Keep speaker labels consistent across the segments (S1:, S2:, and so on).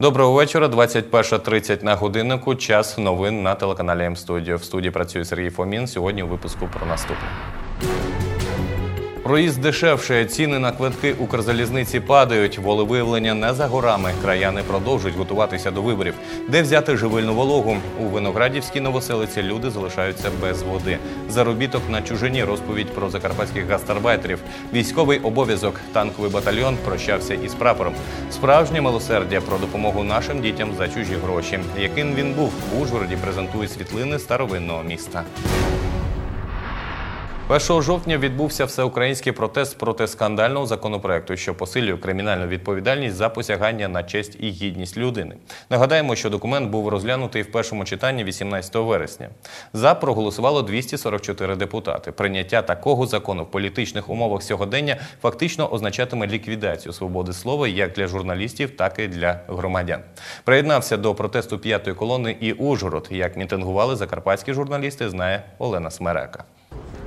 S1: Доброго вечора. 21.30 на годиннику. Час новин на телеканалі М-студіо. В студії працює Сергій Фомін. Сьогодні у випуску про наступне. Проїзд дешевше, ціни на квитки Укрзалізниці падають, волевиявлення не за горами. Краяни продовжують готуватися до виборів. Де взяти живильну вологу? У Виноградівській новоселиці люди залишаються без води. Заробіток на чужині розповідь про закарпатських гастарбайтерів. Військовий обов'язок. Танковий батальйон прощався із прапором. Справжнє милосердя про допомогу нашим дітям за чужі гроші. Яким він був в Ужгороді презентує світлини старовинного міста. 1 жовтня відбувся всеукраїнський протест проти скандального законопроекту, що посилює кримінальну відповідальність за посягання на честь і гідність людини. Нагадаємо, що документ був розглянутий в першому читанні 18 вересня. За проголосувало 244 депутати. Прийняття такого закону в політичних умовах сьогодення фактично означатиме ліквідацію свободи слова як для журналістів, так і для громадян. Приєднався до протесту п'ятої колони і Ужгород. Як мітингували закарпатські журналісти, знає Олена Смерека.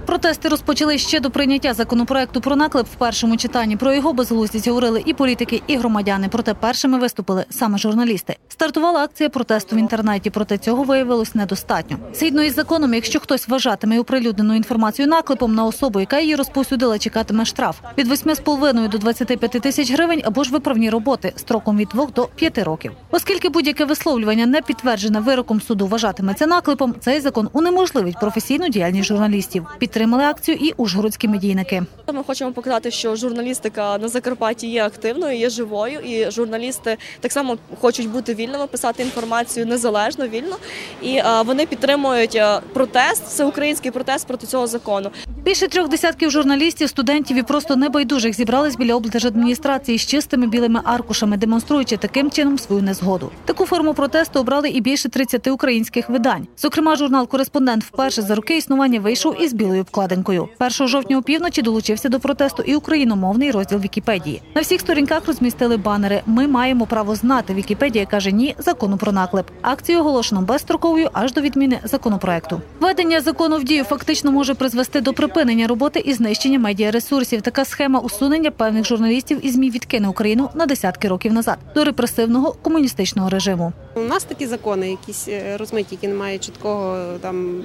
S2: Протести розпочали ще до прийняття законопроекту про наклеп в першому читанні. Про його безглуздість говорили і політики, і громадяни. Проте першими виступили саме журналісти. Стартувала акція протесту в інтернеті, проте цього виявилось недостатньо. Згідно із законом, якщо хтось вважатиме оприлюднену інформацію наклепом на особу, яка її розповсюдила, чекатиме штраф від 8,5 до 25 тисяч гривень або ж виправні роботи строком від 2 до 5 років. Оскільки будь-яке висловлювання не підтверджене вироком суду вважатиметься наклепом, цей закон унеможливить професійну діяльність журналістів. Підтримали акцію і ужгородські медійники.
S3: Ми хочемо показати, що журналістика на Закарпатті є активною, є живою, і журналісти так само хочуть бути вільними, писати інформацію незалежно, вільно. І е, вони підтримують е, протест, всеукраїнський протест проти цього закону.
S2: Більше трьох десятків журналістів, студентів і просто небайдужих зібрались біля облдержадміністрації з чистими білими аркушами, демонструючи таким чином свою незгоду. Таку форму протесту обрали і більше 30 українських видань. Зокрема, журнал Кореспондент вперше за роки існування вийшов із білою обкладинкою. 1 жовтня опівночі долучився до протесту і україномовний розділ Вікіпедії. На всіх сторінках розмістили банери Ми маємо право знати. Вікіпедія каже ні закону про наклеп. Акцію оголошено безстроковою аж до відміни законопроекту. Введення закону в дію фактично може призвести до припинення роботи і знищення медіаресурсів. Така схема усунення певних журналістів і змі відкине Україну на десятки років назад до репресивного комуністичного режиму.
S4: У нас такі закони, якісь е, розмиті, які не мають чіткого там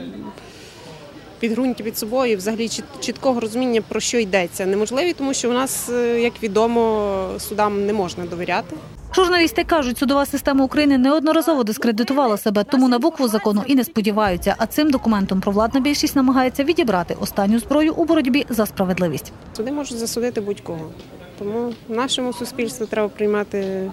S4: підґрунтя під собою, взагалі чіт- чіткого розуміння про що йдеться. Неможливі, тому що у нас, е, як відомо, судам не можна довіряти.
S2: Журналісти кажуть, судова система України неодноразово дискредитувала себе, тому на букву закону і не сподіваються. А цим документом провладна більшість намагається відібрати останню зброю у боротьбі за справедливість.
S4: Суди можуть засудити будь-кого. Тому в нашому суспільстві треба приймати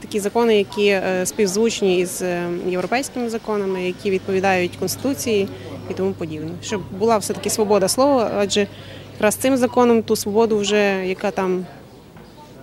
S4: такі закони, які е, співзвучні із е, європейськими законами, які відповідають конституції і тому подібне. Щоб була все таки свобода слова, адже якраз цим законом ту свободу, вже яка там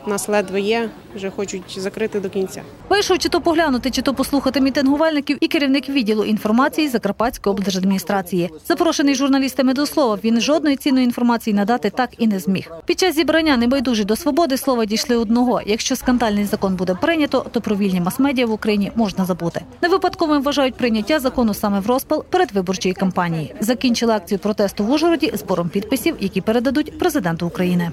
S4: нас ледве є, вже хочуть закрити до кінця.
S2: Вийшов чи то поглянути, чи то послухати мітингувальників і керівник відділу інформації Закарпатської облдержадміністрації. Запрошений журналістами до слова, він жодної цінної інформації надати так і не зміг. Під час зібрання небайдужі до свободи слова дійшли одного. Якщо скандальний закон буде прийнято, то про вільні мас-медіа в Україні можна забути. Не випадковим вважають прийняття закону саме в розпал передвиборчої кампанії. Закінчили акцію протесту в Ужгороді збором підписів, які передадуть президенту України.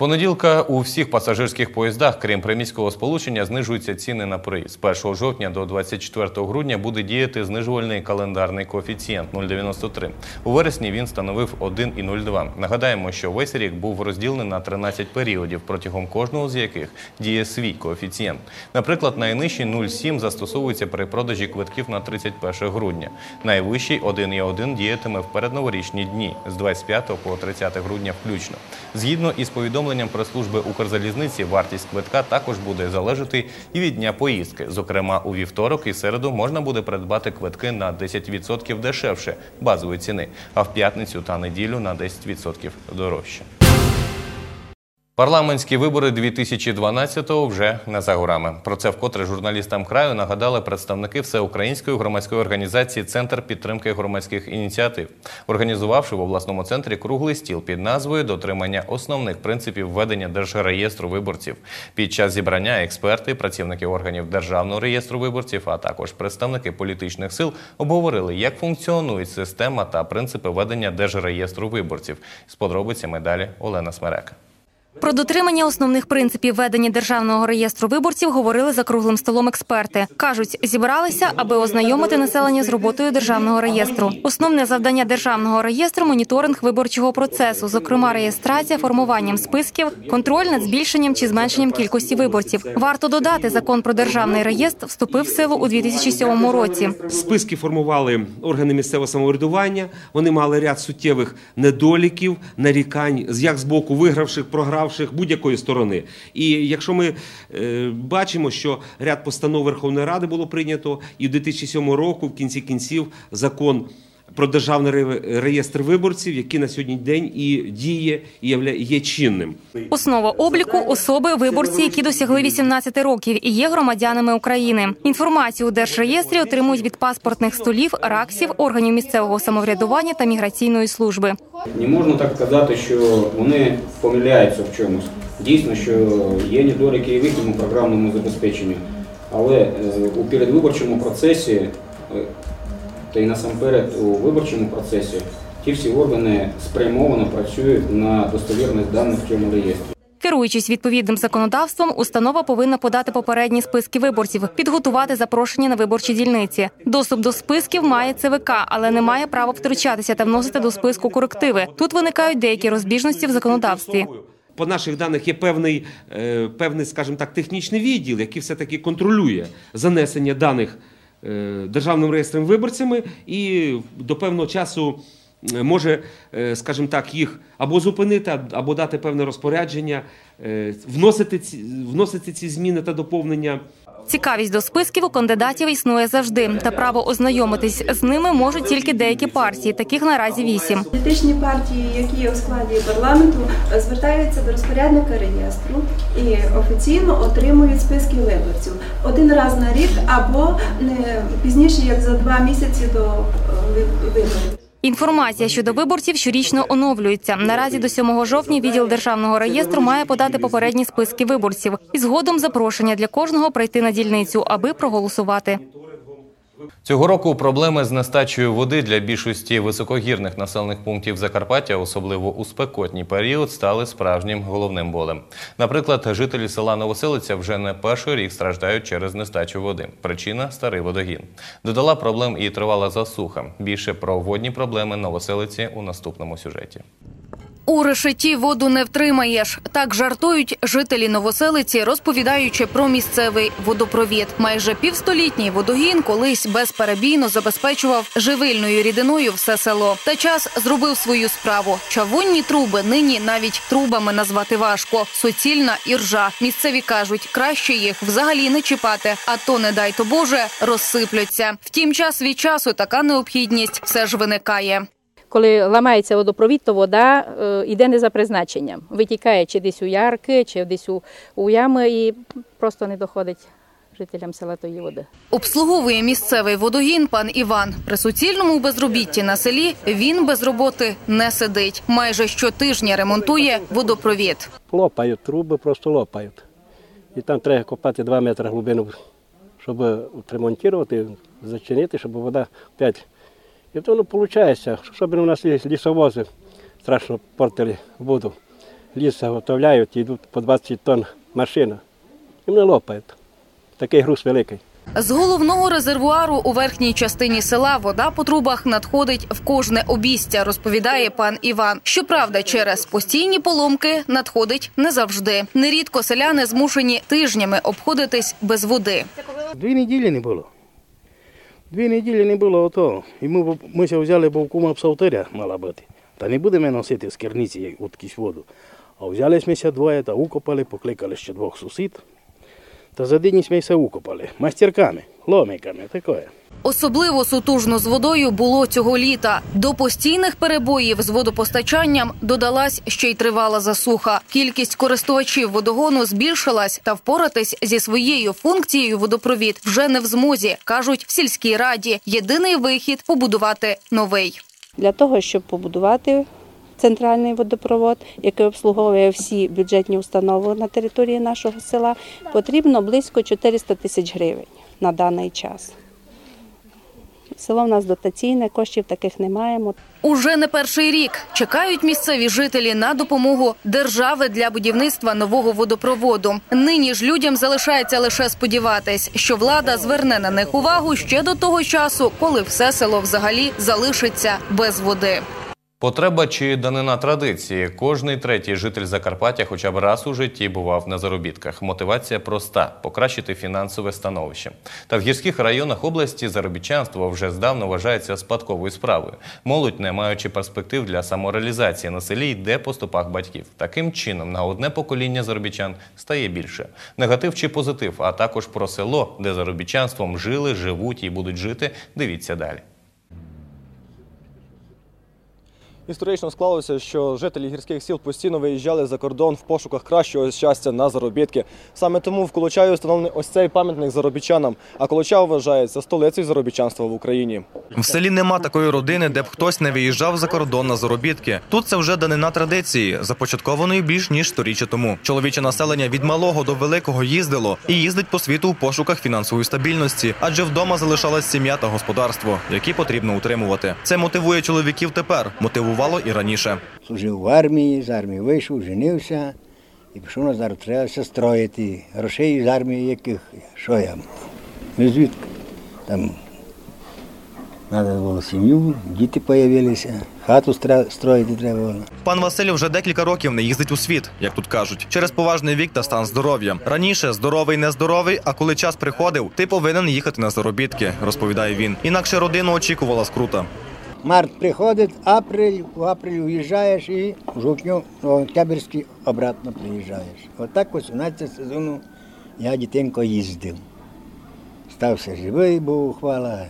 S1: Понеділка у всіх пасажирських поїздах, крім приміського сполучення, знижуються ціни на проїзд. З 1 жовтня до 24 грудня буде діяти знижувальний календарний коефіцієнт 0,93. У вересні він становив 1,02. Нагадаємо, що весь рік був розділений на 13 періодів, протягом кожного з яких діє свій коефіцієнт. Наприклад, найнижчий 0,7 застосовується при продажі квитків на 31 грудня. Найвищий 1,1 діятиме в передноворічні дні з 25 по 30 грудня включно. Згідно із повідомленням прес-служби Укрзалізниці, вартість квитка також буде залежати і від дня поїздки. Зокрема, у вівторок і середу можна буде придбати квитки на 10% дешевше базової ціни, а в п'ятницю та неділю на 10% дорожче. Парламентські вибори 2012-го вже не за горами. Про це вкотре журналістам краю нагадали представники всеукраїнської громадської організації Центр підтримки громадських ініціатив, організувавши в обласному центрі круглий стіл під назвою Дотримання основних принципів ведення держреєстру виборців. Під час зібрання експерти, працівники органів державного реєстру виборців, а також представники політичних сил обговорили, як функціонує система та принципи ведення держреєстру виборців. З подробицями далі Олена Смерека.
S5: Про дотримання основних принципів ведення державного реєстру виборців говорили за круглим столом експерти. кажуть, зібралися, аби ознайомити населення з роботою державного реєстру. Основне завдання державного реєстру моніторинг виборчого процесу, зокрема реєстрація формуванням списків, контроль над збільшенням чи зменшенням кількості виборців. Варто додати, закон про державний реєстр вступив в силу у 2007 році.
S6: Списки формували органи місцевого самоврядування. Вони мали ряд суттєвих недоліків, нарікань, як з боку вигравших, програвших будь-якої сторони. І якщо ми е, бачимо, що ряд постанов Верховної Ради було прийнято, і в 2007 року, в кінці кінців, закон. Про державний ре- реєстр виборців, який на сьогодні день і діє, і є чинним.
S5: Основа обліку особи виборці, які досягли 18 років і є громадянами України. Інформацію у держреєстрі отримують від паспортних столів, раксів, органів місцевого самоврядування та міграційної служби.
S7: Не можна так казати, що вони помиляються в чомусь. Дійсно, що є недоліки і в їхньому програмному забезпеченні. Але е, у передвиборчому процесі, е, та й насамперед у виборчому процесі, ті всі органи спрямовано працюють на достовірність даних в цьому реєстрі.
S5: Керуючись відповідним законодавством, установа повинна подати попередні списки виборців, підготувати запрошення на виборчі дільниці. Доступ до списків має ЦВК, але не має права втручатися та вносити до списку корективи. Тут виникають деякі розбіжності в законодавстві.
S6: По наших даних є певний, е, певний, скажімо так, технічний відділ, який все-таки контролює занесення даних державним реєстром виборцями і до певного часу е, може, е, скажімо так, їх або зупинити, або дати певне розпорядження, е, вносити ці, вносити ці зміни та доповнення.
S5: Цікавість до списків у кандидатів існує завжди, та право ознайомитись з ними можуть тільки деякі партії. Таких наразі вісім.
S8: Політичні партії, які є у складі парламенту, звертаються до розпорядника реєстру і офіційно отримують списки виборців один раз на рік або не пізніше, як за два місяці до е, виборів.
S5: Інформація щодо виборців щорічно оновлюється. Наразі до 7 жовтня відділ державного реєстру має подати попередні списки виборців і згодом запрошення для кожного прийти на дільницю, аби проголосувати.
S1: Цього року проблеми з нестачею води для більшості високогірних населених пунктів Закарпаття, особливо у спекотній період, стали справжнім головним болем. Наприклад, жителі села Новоселиця вже не перший рік страждають через нестачу води. Причина старий водогін. Додала проблем і тривала засуха. Більше про водні проблеми Новоселиці у наступному сюжеті.
S9: У решеті воду не втримаєш. Так жартують жителі новоселиці, розповідаючи про місцевий водопровід. Майже півстолітній водогін колись безперебійно забезпечував живильною рідиною все село. Та час зробив свою справу. Чавунні труби нині навіть трубами назвати важко. Суцільна і ржа. Місцеві кажуть, краще їх взагалі не чіпати, а то, не дай то Боже, розсипляться. Втім, час від часу така необхідність все ж виникає.
S10: Коли ламається водопровід, то вода е, йде не за призначенням. Витікає чи десь у ярки, чи десь у, у ями і просто не доходить жителям села тої води.
S9: Обслуговує місцевий водогін пан Іван. При суцільному безробітті на селі він без роботи не сидить. Майже щотижня ремонтує водопровід.
S11: лопають труби, просто лопають. І там треба копати 2 метри глибину, щоб відремонтувати, зачинити, щоб вода опять. І то ну, виходить, особливо у нас є лісовози, страшно портили воду. Ліс заготовляють, і йдуть по 20 тонн машина. І вони лопають. Такий груз великий.
S9: З головного резервуару у верхній частині села вода по трубах надходить в кожне обістя, розповідає пан Іван. Щоправда, через постійні поломки надходить не завжди. Нерідко селяни змушені тижнями обходитись без води.
S12: Дві неділі не було. Дві неділі не було ото. І ми, ми ще взяли, бовкума псалтиря мала бути. Та не будемо носити з керниці якусь воду. А взяли ми ще двоє та укопали, покликали ще двох сусід. Та за день все укопали. Мастерками, ломиками, таке.
S9: Особливо сутужно з водою було цього літа. До постійних перебоїв з водопостачанням додалась ще й тривала засуха. Кількість користувачів водогону збільшилась, та впоратись зі своєю функцією водопровід вже не в змозі, кажуть в сільській раді. Єдиний вихід побудувати новий.
S10: Для того, щоб побудувати центральний водопровод, який обслуговує всі бюджетні установи на території нашого села, потрібно близько 400 тисяч гривень на даний час.
S13: Село в нас дотаційне, коштів таких не маємо.
S9: Уже не перший рік чекають місцеві жителі на допомогу держави для будівництва нового водопроводу. Нині ж людям залишається лише сподіватись, що влада зверне на них увагу ще до того часу, коли все село взагалі залишиться без води.
S1: Потреба чи данина традиції. Кожний третій житель Закарпаття хоча б раз у житті бував на заробітках. Мотивація проста покращити фінансове становище. Та в гірських районах області заробітчанство вже здавна вважається спадковою справою. Молодь, не маючи перспектив для самореалізації на селі, йде по стопах батьків. Таким чином, на одне покоління заробітчан стає більше. Негатив чи позитив, а також про село, де заробітчанством жили, живуть і будуть жити. Дивіться далі.
S14: Історично склалося, що жителі гірських сіл постійно виїжджали за кордон в пошуках кращого щастя на заробітки. Саме тому в Колочаві встановлений ось цей пам'ятник заробітчанам. А Колочав вважається столицею заробітчанства в Україні.
S15: В селі нема такої родини, де б хтось не виїжджав за кордон на заробітки. Тут це вже данина традиції, започаткованої більш ніж сторіччя тому. Чоловіче населення від малого до великого їздило і їздить по світу у пошуках фінансової стабільності, адже вдома залишалась сім'я та господарство, які потрібно утримувати. Це мотивує чоловіків тепер, мотивувало і раніше.
S16: Служив в армії, з армії вийшов, женився і пішов на зараз. Треба все строїти. Грошей з армії яких, що я? Ну звідки? Там треба було сім'ю, діти з'явилися, хату строїти треба було.
S15: Пан Василь вже декілька років не їздить у світ, як тут кажуть, через поважний вік та стан здоров'я. Раніше здоровий, не здоровий, а коли час приходив, ти повинен їхати на заробітки, розповідає він. Інакше родину очікувала скрута.
S16: Март приходить, апрель, в апрель уїжджаєш і в жовтню, в октябрьський обратно приїжджаєш. Отак 18 сезону я дитинко їздив. Стався живий, був хвала.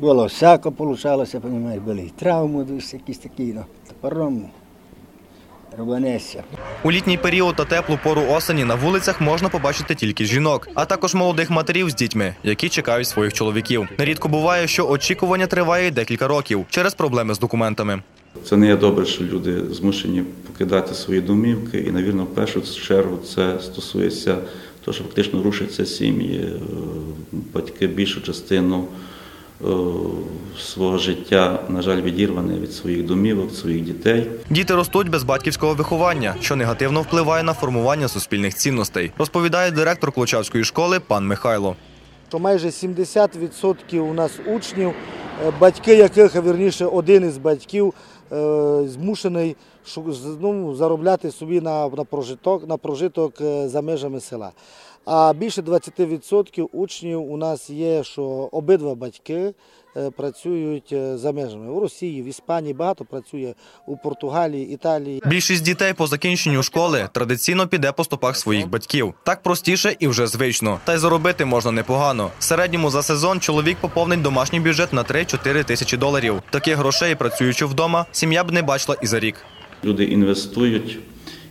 S16: Було всяко получалося, розумієш, були і травми, якісь такі, ну, топором рубанешся.
S15: У літній період та теплу пору осені на вулицях можна побачити тільки жінок, а також молодих матерів з дітьми, які чекають своїх чоловіків. Нерідко буває, що очікування триває декілька років через проблеми з документами.
S17: Це не є добре, що люди змушені покидати свої домівки, і, навірно, в першу чергу це стосується того, що фактично рушаться сім'ї. Е, Батьки більшу частину е, свого життя, на жаль, відірвані від своїх домівок, від своїх дітей.
S15: Діти ростуть без батьківського виховання, що негативно впливає на формування суспільних цінностей, розповідає директор Клочавської школи пан Михайло.
S18: то майже 70% у нас учнів, е, батьки яких, а вірніше, один із батьків е, змушений ну, заробляти собі на, на, прожиток, на прожиток е, за межами села. А більше 20% учнів у нас є, що обидва батьки е, працюють е, за межами. У Росії, в Іспанії багато працює, у Португалії, Італії.
S15: Більшість дітей по закінченню школи традиційно піде по стопах своїх батьків. Так простіше і вже звично. Та й заробити можна непогано. В середньому за сезон чоловік поповнить домашній бюджет на 3-4 тисячі доларів. Таких грошей, працюючи вдома, сім'я б не бачила і за рік.
S17: Люди інвестують,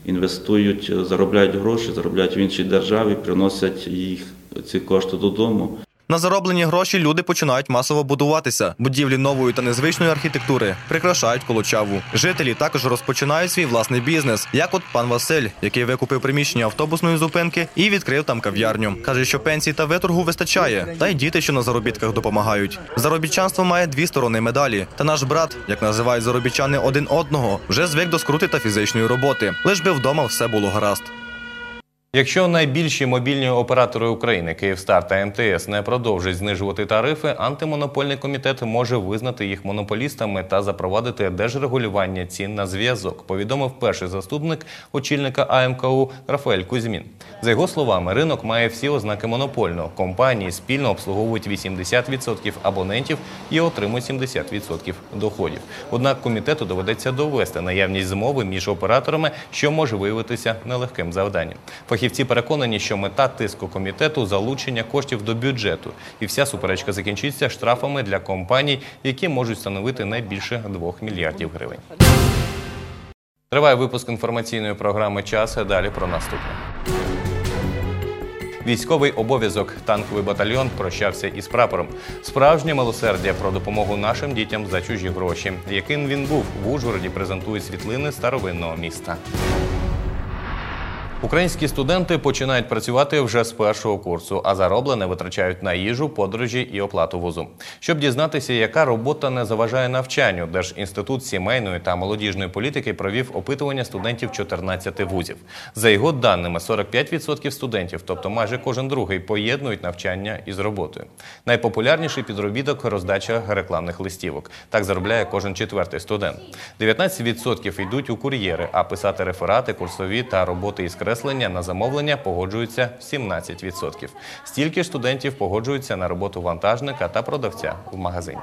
S17: інвестують, е, заробляють гроші, заробляють в іншій державі, приносять їх ці кошти додому.
S15: На зароблені гроші люди починають масово будуватися. Будівлі нової та незвичної архітектури прикрашають колочаву. Жителі також розпочинають свій власний бізнес, як от пан Василь, який викупив приміщення автобусної зупинки і відкрив там кав'ярню. Каже, що пенсій та виторгу вистачає, та й діти, що на заробітках допомагають. Заробітчанство має дві сторони медалі. Та наш брат, як називають заробітчани один одного, вже звик до скрути та фізичної роботи. Лиш би вдома все було гаразд.
S1: Якщо найбільші мобільні оператори України Київстар та МТС не продовжать знижувати тарифи, антимонопольний комітет може визнати їх монополістами та запровадити держрегулювання цін на зв'язок. Повідомив перший заступник очільника АМКУ Рафаель Кузьмін. За його словами, ринок має всі ознаки монопольного. Компанії спільно обслуговують 80% абонентів і отримують 70% доходів. Однак комітету доведеться довести наявність змови між операторами, що може виявитися нелегким завданням. Фахівці переконані, що мета тиску комітету залучення коштів до бюджету, і вся суперечка закінчиться штрафами для компаній, які можуть становити не більше 2 мільярдів гривень. Триває випуск інформаційної програми Час. Далі про наступне. Військовий обов'язок танковий батальйон прощався із прапором. Справжнє милосердя про допомогу нашим дітям за чужі гроші. Яким він був в Ужгороді презентують світлини старовинного міста. Українські студенти починають працювати вже з першого курсу, а зароблене витрачають на їжу, подорожі і оплату вузу. Щоб дізнатися, яка робота не заважає навчанню, Держінститут сімейної та молодіжної політики провів опитування студентів 14 вузів. За його даними, 45% студентів, тобто майже кожен другий, поєднують навчання із роботою. Найпопулярніший підробіток роздача рекламних листівок. Так заробляє кожен четвертий студент. 19% йдуть у кур'єри, а писати реферати, курсові та роботи із креслення на замовлення погоджуються 17%. Стільки студентів погоджуються на роботу вантажника та продавця в магазині.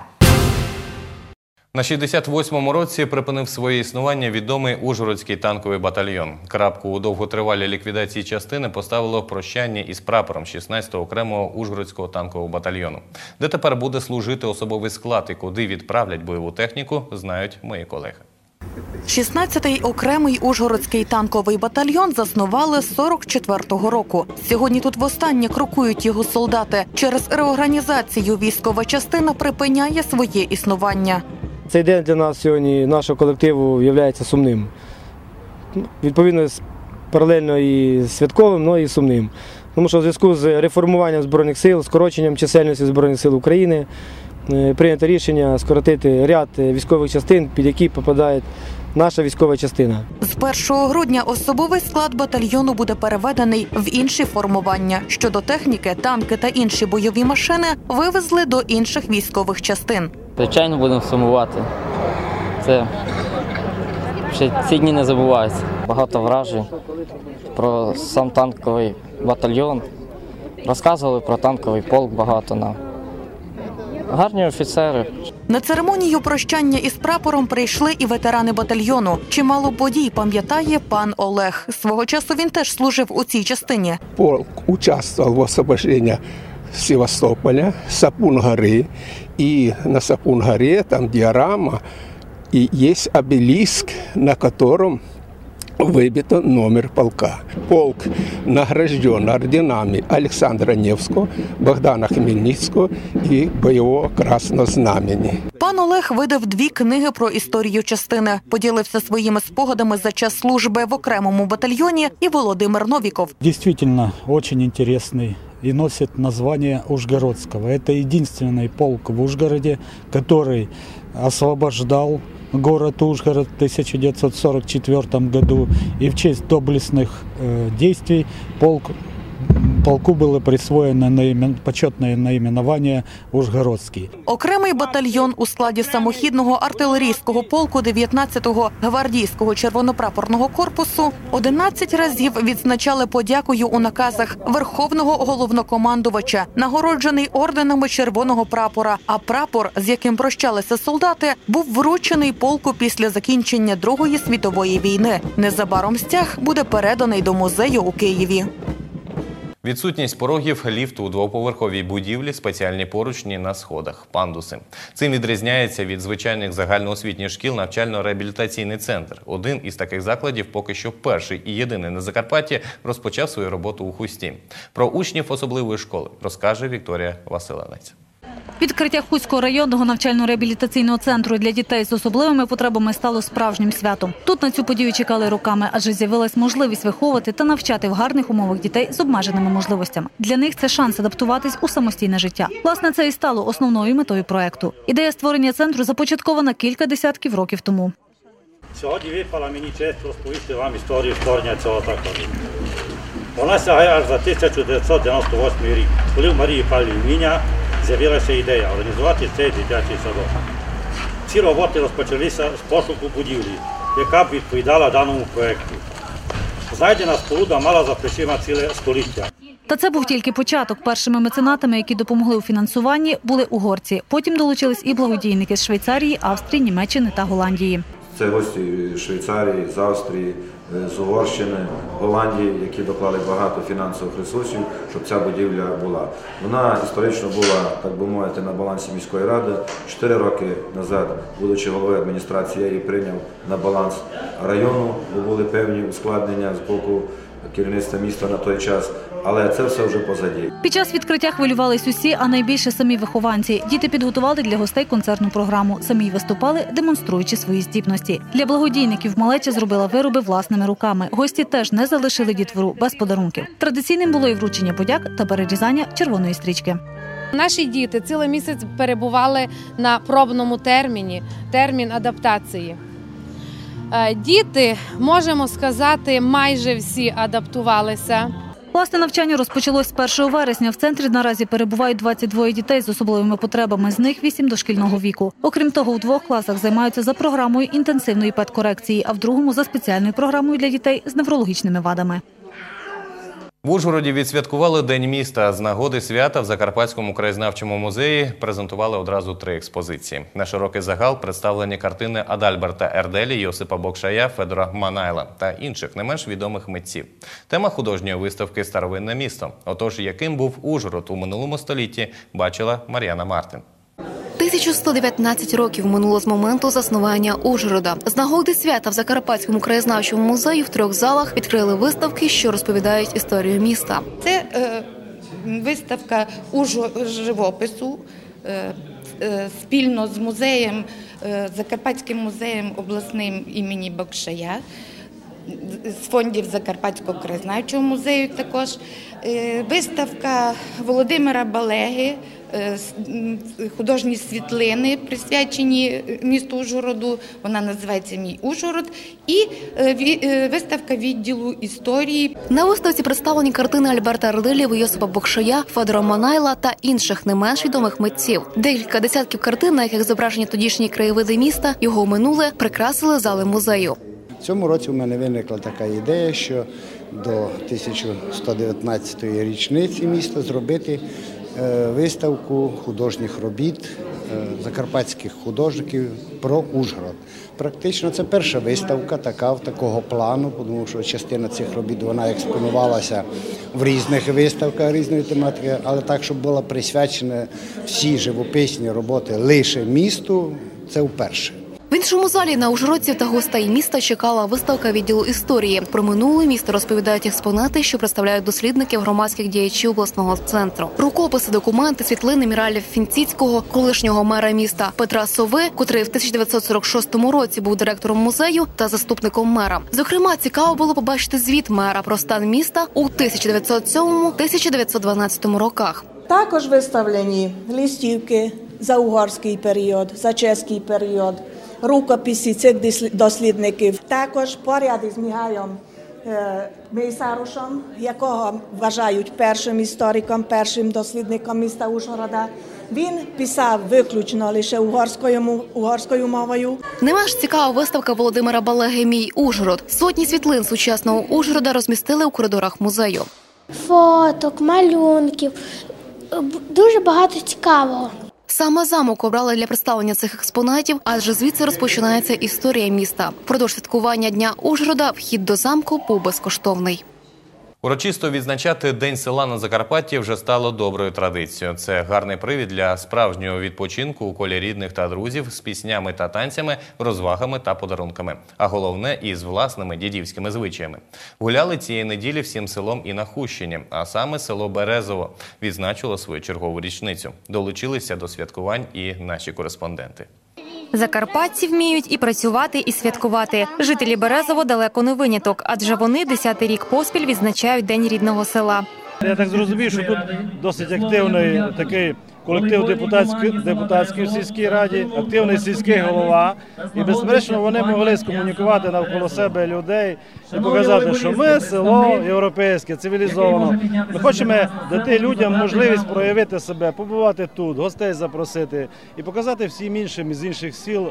S1: На 68-му році припинив своє існування відомий Ужгородський танковий батальйон. Крапку у довготривалій ліквідації частини поставило прощання із прапором 16-го окремого Ужгородського танкового батальйону. Де тепер буде служити особовий склад і куди відправлять бойову техніку, знають мої колеги.
S19: 16-й окремий Ужгородський танковий батальйон заснували з 44-го року. Сьогодні тут востаннє крокують його солдати. Через реорганізацію військова частина припиняє своє існування.
S20: Цей день для нас сьогодні, нашого колективу, є сумним. Ну, Відповідно, паралельно і святковим, але і сумним. Тому що в зв'язку з реформуванням Збройних сил, скороченням чисельності Збройних сил України, прийнято рішення скоротити ряд е, військових частин, під які попадає наша військова частина.
S19: З 1 грудня особовий склад батальйону буде переведений в інші формування. Щодо техніки, танки та інші бойові машини вивезли до інших військових частин.
S21: Звичайно, будемо сумувати. Це ще ці дні не забуваються. Багато вражень про сам танковий батальйон. Розказували про танковий полк багато нам. Гарні офіцери.
S19: На церемонію прощання із прапором прийшли і ветерани батальйону. Чимало подій пам'ятає пан Олег. Свого часу він теж служив у цій частині.
S22: полк участвовал в освобождении Севастополя, Сапун-горы. И на Сапун-горе там диорама, и есть обелиск, на котором выбито номер полка. Полк награжден орденами Александра Невского, Богдана Хмельницкого и боевого Красного Знамени.
S19: Пан Олег видав дві книги про історію частини. Поділився своїми спогадами за час служби в окремому батальйоні і Володимир Новіков.
S23: Дійсно, очень интересный и носит название Ужгородского. Это единственный полк в Ужгороде, который освобождал город Ужгород в 1944 году. И в честь доблестных э, действий полк, полку было присвоено наимен- почетное наименование Ужгородский.
S19: Окремий батальйон у складі самохідного артилерійського полку 19-го гвардійського червонопрапорного корпусу 11 разів відзначали подякою у наказах верховного головнокомандувача, нагороджений орденами червоного прапора. А прапор, з яким прощалися солдати, був вручений полку після закінчення Другої світової війни. Незабаром стяг буде переданий до музею у Києві.
S1: Відсутність порогів, ліфту у двоповерховій будівлі, спеціальні поручні на сходах, пандуси. Цим відрізняється від звичайних загальноосвітніх шкіл навчально-реабілітаційний центр. Один із таких закладів, поки що перший і єдиний на Закарпатті, розпочав свою роботу у Хусті. Про учнів особливої школи розкаже Вікторія Василенець.
S19: Відкриття Хуського районного навчально-реабілітаційного центру для дітей з особливими потребами стало справжнім святом. Тут на цю подію чекали роками, адже з'явилась можливість виховувати та навчати в гарних умовах дітей з обмеженими можливостями. Для них це шанс адаптуватись у самостійне життя. Власне, це і стало основною метою проекту. Ідея створення центру започаткована кілька десятків років тому.
S24: Сьогодні випала мені честь розповісти вам історію створення цього закладу. Вона сягає аж за 1998 рік, коли в Марії Павлівні з'явилася ідея організувати цей дитячий садок. Ці роботи розпочалися з пошуку будівлі, яка б відповідала даному проєкту. Знайдена споруда мала за плечима ціле століття.
S19: Та це був тільки початок. Першими меценатами, які допомогли у фінансуванні, були угорці. Потім долучились і благодійники з Швейцарії, Австрії, Німеччини та Голландії.
S25: Це гості з Швейцарії, з Австрії, з Угорщини, Голландії, які доклали багато фінансових ресурсів, щоб ця будівля була. Вона історично була, так би мовити, на балансі міської ради. Чотири роки назад, будучи головою адміністрації, я її прийняв на баланс району, бо були певні ускладнення з боку керівництва міста на той час, але це все вже позаді.
S2: Під час відкриття хвилювались усі, а найбільше самі вихованці. Діти підготували для гостей концертну програму. Самі виступали, демонструючи свої здібності. Для благодійників малеча зробила вироби власними руками. Гості теж не залишили дітвору без подарунків. Традиційним було і вручення подяк та перерізання червоної стрічки.
S26: Наші діти цілий місяць перебували на пробному терміні, термін адаптації. Е, Діти, можемо сказати, майже всі адаптувалися.
S2: Власне навчання розпочалось з 1 вересня. В центрі наразі перебувають 22 дітей з особливими потребами. З них 8 дошкільного віку. Окрім того, у двох класах займаються за програмою інтенсивної педкорекції, а в другому за спеціальною програмою для дітей з неврологічними вадами.
S1: В Ужгороді відсвяткували День міста. З нагоди свята в Закарпатському краєзнавчому музеї презентували одразу три експозиції. На широкий загал представлені картини Адальберта Ерделі, Йосипа Бокшая, Федора Манайла та інших не менш відомих митців. Тема художньої виставки Старовинне місто. Отож, яким був Ужгород у минулому столітті, бачила Мар'яна Мартин.
S27: 1119 років минуло з моменту заснування Ужгорода. З нагоди свята в Закарпатському краєзнавчому музеї в трьох залах відкрили виставки, що розповідають історію міста.
S28: Це е, виставка живопису е, е, спільно з музеєм, е, Закарпатським музеєм обласним імені Бокшая, з фондів Закарпатського краєзнавчого музею також. Е, Виставка Володимира Балеги, художні світлини, присвячені е, місту Ужгороду. Вона називається Мій Ужгород. І е, е, виставка відділу історії
S27: На виставці представлені картини Альберта Ерделєва, Йосипа Бокшая, Федора Манайла та інших не менш відомих митців. Декілька десятків картин, на яких зображені тодішні краєвиди міста, його минуле прикрасили зали музею.
S29: Цьому році у мене виникла така ідея, що до 1119-ї річниці міста зробити е, виставку художніх робіт е, закарпатських художників про Ужгород. Практично це перша виставка така в такого плану, тому що частина цих робіт вона експонувалася в різних виставках різної тематики, але так, щоб була присвячена всі живописні роботи лише місту, це вперше.
S27: В іншому залі на ужгородців та гостей міста чекала виставка відділу історії. Про минуле місто розповідають експонати, що представляють дослідників громадських діячів обласного центру. Рукописи, документи, світлини Міраля Фінціцького, колишнього мера міста Петра Сови, котрий в 1946 році був директором музею та заступником мера. Зокрема, цікаво було побачити звіт мера про стан міста у 1907-1912 роках.
S30: Також виставлені листівки за угорський період, за чеський період, рукописи цих дослідників. Також поряд із Мігаєм е, Мейсарушем, якого вважають першим істориком, першим дослідником міста Ужгорода. Він писав виключно лише угорською, угорською мовою.
S27: Не менш цікава виставка Володимира Балеги Мій Ужгород. Сотні світлин сучасного Ужгорода розмістили у коридорах музею.
S31: фоток, малюнків. Дуже багато цікавого.
S27: Саме замок обрали для представлення цих експонатів, адже звідси розпочинається історія міста. Впродовж святкування дня Ужгорода вхід до замку був безкоштовний.
S1: Урочисто відзначати День села на Закарпатті вже стало доброю традицією. Це гарний привід для справжнього відпочинку у колі рідних та друзів з піснями та танцями, розвагами та подарунками. А головне із власними дідівськими звичаями. Гуляли цієї неділі всім селом і на Хущині, а саме село Березово відзначило свою чергову річницю. Долучилися до святкувань і наші кореспонденти.
S5: Закарпатці вміють і працювати, і святкувати. Жителі Березово далеко не виняток, адже вони десятий рік поспіль відзначають День рідного села.
S32: Я так зрозумів, що тут досить активний такий колектив депутатської депутатської в сільській раді, активний сільський голова. І безперечно вони могли скомунікувати навколо себе людей і показати, що ми село європейське, цивілізовано. Ми хочемо дати людям можливість проявити себе, побувати тут, гостей запросити і показати всім іншим з інших сіл.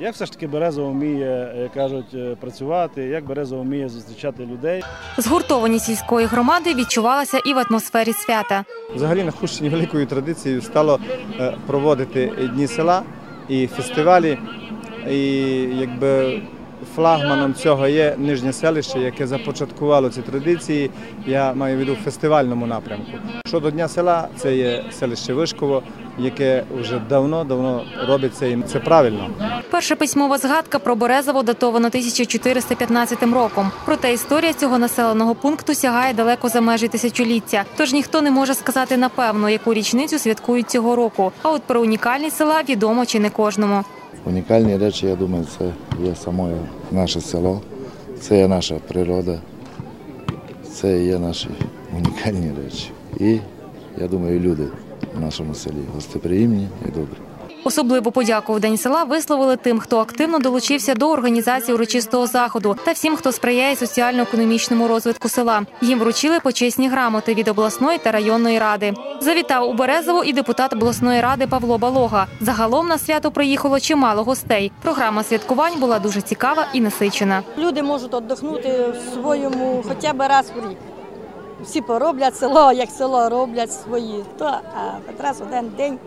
S32: Е, Як все ж таки Березово вміє, як кажуть, е, працювати, як Березово вміє зустрічати людей.
S5: Згуртованість сільської громади відчувалася і в атмосфері свята.
S33: Взагалі на Хущині великою традицією стало е, проводити дні села і фестивалі. І якби флагманом цього є нижнє селище, яке започаткувало ці традиції. Я маю в виду в фестивальному напрямку. Щодо Дня села, це є селище Вишково. Яке вже давно-давно робиться і це правильно.
S5: Перша письмова згадка про Березово датована 1415 роком. Проте історія цього населеного пункту сягає далеко за межі тисячоліття. Тож ніхто не може сказати напевно, яку річницю святкують цього року. А от про унікальність села відомо чи не кожному.
S34: Унікальні речі, я думаю, це є саме наше село, це є наша природа, це є наші унікальні речі. І я думаю, люди в нашому селі гостеприємні і добрі.
S5: Особливу подяку в день села висловили тим, хто активно долучився до організації урочистого заходу, та всім, хто сприяє соціально-економічному розвитку села. Їм вручили почесні грамоти від обласної та районної ради. Завітав у Березово і депутат обласної ради Павло Балога. Загалом на свято приїхало чимало гостей. Програма святкувань була дуже цікава і насичена.
S35: Люди можуть віддохнути в своєму хоча б раз в рік. Всі пороблять село, як село роблять свої. То а хоч раз один день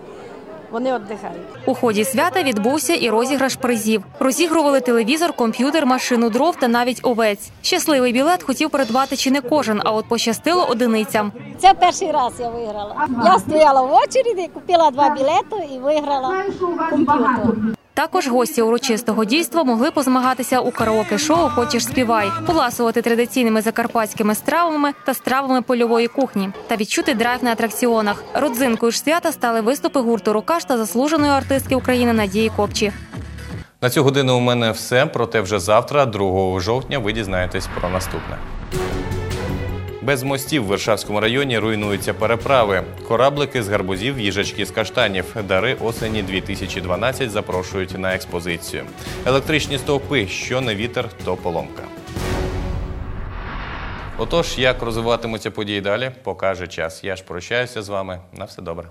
S35: вони віддихають.
S5: У ході свята відбувся і розіграш призів. Розігрували телевізор, комп'ютер, машину дров та навіть овець. Щасливий білет хотів придбати чи не кожен, а от пощастило одиницям.
S35: Це перший раз я виграла. Я стояла в очереді, купила два білети і виграла комп'ютер.
S5: Також гості урочистого дійства могли позмагатися у караоке-шоу Хочеш співай, поласувати традиційними закарпатськими стравами та стравами польової кухні та відчути драйв на атракціонах. Родзинкою ж свята стали виступи гурту Рокаш та заслуженої артистки України Надії Копчі.
S1: На цю годину у мене все. Проте вже завтра, 2 жовтня, ви дізнаєтесь про наступне. Без мостів в Варшавському районі руйнуються переправи. Кораблики з гарбузів, їжачки з каштанів. Дари осені 2012 запрошують на експозицію. Електричні стовпи, що не вітер, то поломка. Отож, як розвиватимуться події далі, покаже час. Я ж прощаюся з вами. На все добре.